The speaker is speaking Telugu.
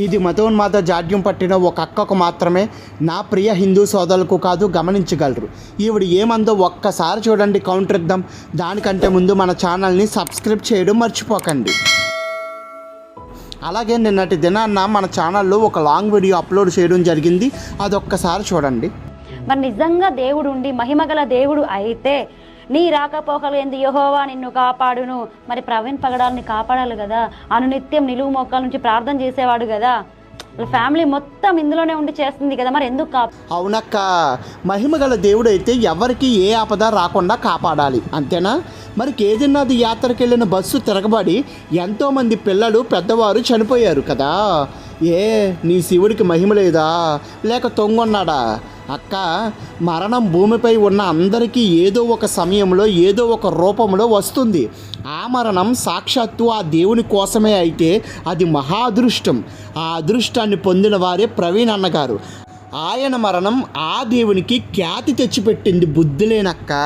ఇది మతోన్మాద జాడ్యం పట్టిన ఒక అక్కకు మాత్రమే నా ప్రియ హిందూ సోదరులకు కాదు గమనించగలరు. ఈవిడ ఏమందో ఒక్కసారి చూడండి కౌంటర్ ఇద్దాం. దానికంటే ముందు మన ఛానల్ని సబ్స్క్రైబ్ చేయడం మర్చిపోకండి. అలాగే నిన్నటి దినాన్న మన ఛానల్లో ఒక లాంగ్ వీడియో అప్లోడ్ చేయడం జరిగింది. అదొక్కసారి చూడండి. మరి నిజంగా దేవుడు ఉండి మహిమగల దేవుడు అయితే నీ రాకపోకలు ఎందు యహోవా నిన్ను కాపాడును. మరి ప్రవీణ్ పగడాలని కాపాడాలి కదా. అనునిత్యం నిలువు మొక్కల నుంచి ప్రార్థన చేసేవాడు కదా. ఫ్యామిలీ మొత్తం ఇందులోనే ఉండి చేస్తుంది కదా. మరి ఎందుకు కా అవునక్క మహిమగల దేవుడైతే ఎవరికి ఏ ఆపద రాకుండా కాపాడాలి. అంతేనా? మరి కేజీనాథ్ యాత్రకు వెళ్ళిన బస్సు తిరగబడి ఎంతోమంది పిల్లలు పెద్దవారు చనిపోయారు కదా. ఏ నీ శివుడికి మహిమ లేదా? లేక తొంగొన్నాడా? అక్క మరణం భూమిపై ఉన్న అందరికీ ఏదో ఒక సమయంలో ఏదో ఒక రూపంలో వస్తుంది. ఆ మరణం సాక్షాత్తు ఆ దేవుని కోసమే అయితే అది మహా అదృష్టం ఆ అదృష్టాన్ని పొందిన వారే ప్రవీణ్ అన్నగారు. ఆయన మరణం ఆ దేవునికి ఖ్యాతి తెచ్చిపెట్టింది బుద్ధి లేనక్కా